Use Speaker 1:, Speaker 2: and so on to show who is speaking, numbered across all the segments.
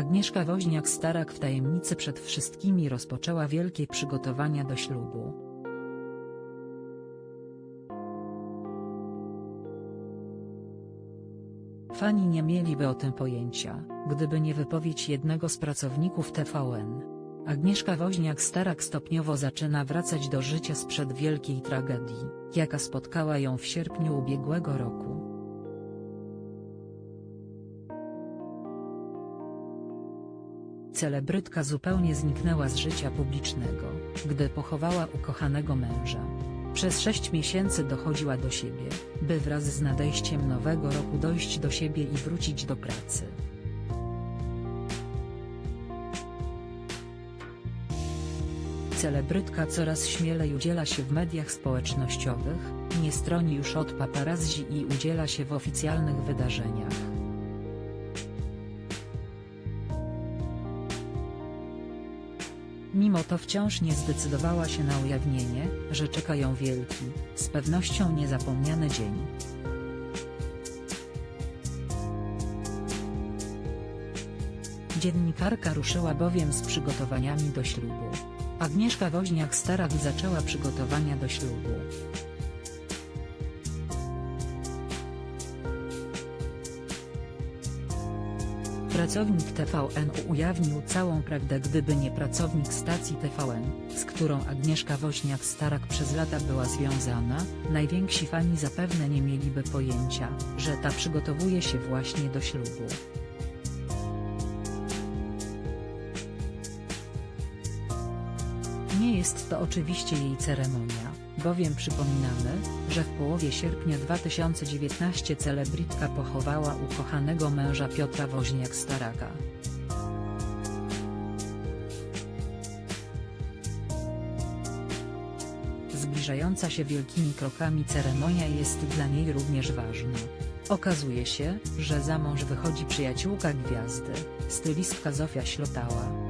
Speaker 1: Agnieszka Woźniak-Starak w tajemnicy przed wszystkimi rozpoczęła wielkie przygotowania do ślubu. Fani nie mieliby o tym pojęcia, gdyby nie wypowiedź jednego z pracowników TVN. Agnieszka Woźniak-Starak stopniowo zaczyna wracać do życia sprzed wielkiej tragedii, jaka spotkała ją w sierpniu ubiegłego roku. Celebrytka zupełnie zniknęła z życia publicznego, gdy pochowała ukochanego męża. Przez sześć miesięcy dochodziła do siebie, by wraz z nadejściem nowego roku dojść do siebie i wrócić do pracy. Celebrytka coraz śmielej udziela się w mediach społecznościowych, nie stroni już od paparazzi i udziela się w oficjalnych wydarzeniach. Mimo to wciąż nie zdecydowała się na ujawnienie, że czeka ją wielki, z pewnością niezapomniany dzień. Dziennikarka ruszyła bowiem z przygotowaniami do ślubu. Agnieszka Woźniak-Starak zaczęła przygotowania do ślubu. Pracownik TVN ujawnił całą prawdę gdyby nie pracownik stacji TVN, z którą Agnieszka Woźniak-Starak przez lata była związana, najwięksi fani zapewne nie mieliby pojęcia, że ta przygotowuje się właśnie do ślubu. Nie jest to oczywiście jej ceremonia, bowiem przypominamy, że w połowie sierpnia 2019 celebrytka pochowała ukochanego męża Piotra Woźniak-Staraka. Zbliżająca się wielkimi krokami ceremonia jest dla niej również ważna. Okazuje się, że za mąż wychodzi przyjaciółka gwiazdy, stylistka Zofia Ślotała.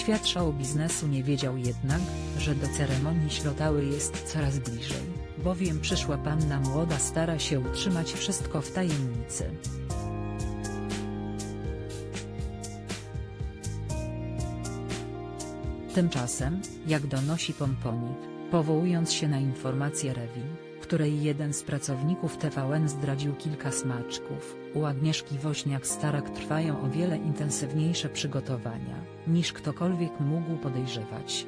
Speaker 1: Świat show biznesu nie wiedział jednak, że do ceremonii ślotały jest coraz bliżej, bowiem przyszła panna młoda stara się utrzymać wszystko w tajemnicy. Tymczasem, jak donosi Pomponik, powołując się na informację Rewi, której jeden z pracowników TVN zdradził kilka smaczków, u Agnieszki Woźniak-Starak trwają o wiele intensywniejsze przygotowania, niż ktokolwiek mógł podejrzewać.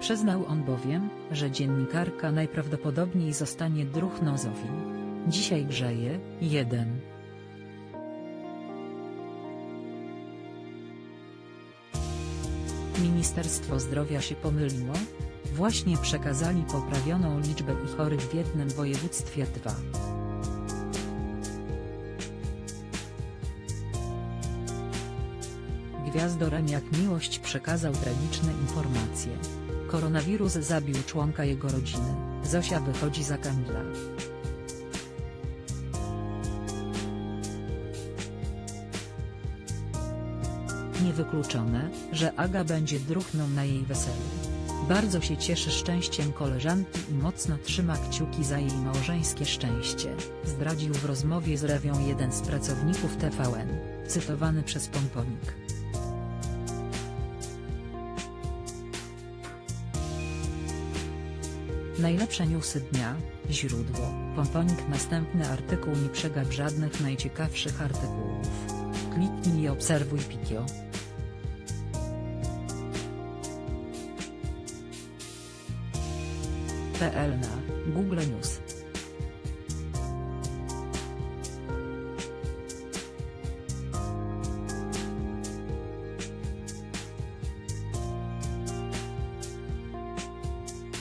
Speaker 1: Przyznał on bowiem, że dziennikarka najprawdopodobniej zostanie druhną Zofii. Dzisiaj grzeje, jeden. Ministerstwo Zdrowia się pomyliło? Właśnie przekazali poprawioną liczbę chorych w jednym województwie 2. Gwiazdor jak miłość przekazał tragiczne informacje. Koronawirus zabił członka jego rodziny, Zosia wychodzi za Kamila. Niewykluczone, że Aga będzie druhną na jej weselu. Bardzo się cieszy szczęściem koleżanki i mocno trzyma kciuki za jej małżeńskie szczęście, zdradził w rozmowie z Rewią jeden z pracowników TVN, cytowany przez Pomponik. Najlepsze newsy dnia, źródło, Pomponik Następny artykuł nie przegap żadnych najciekawszych artykułów. Kliknij i obserwuj Pikio. PL na Google News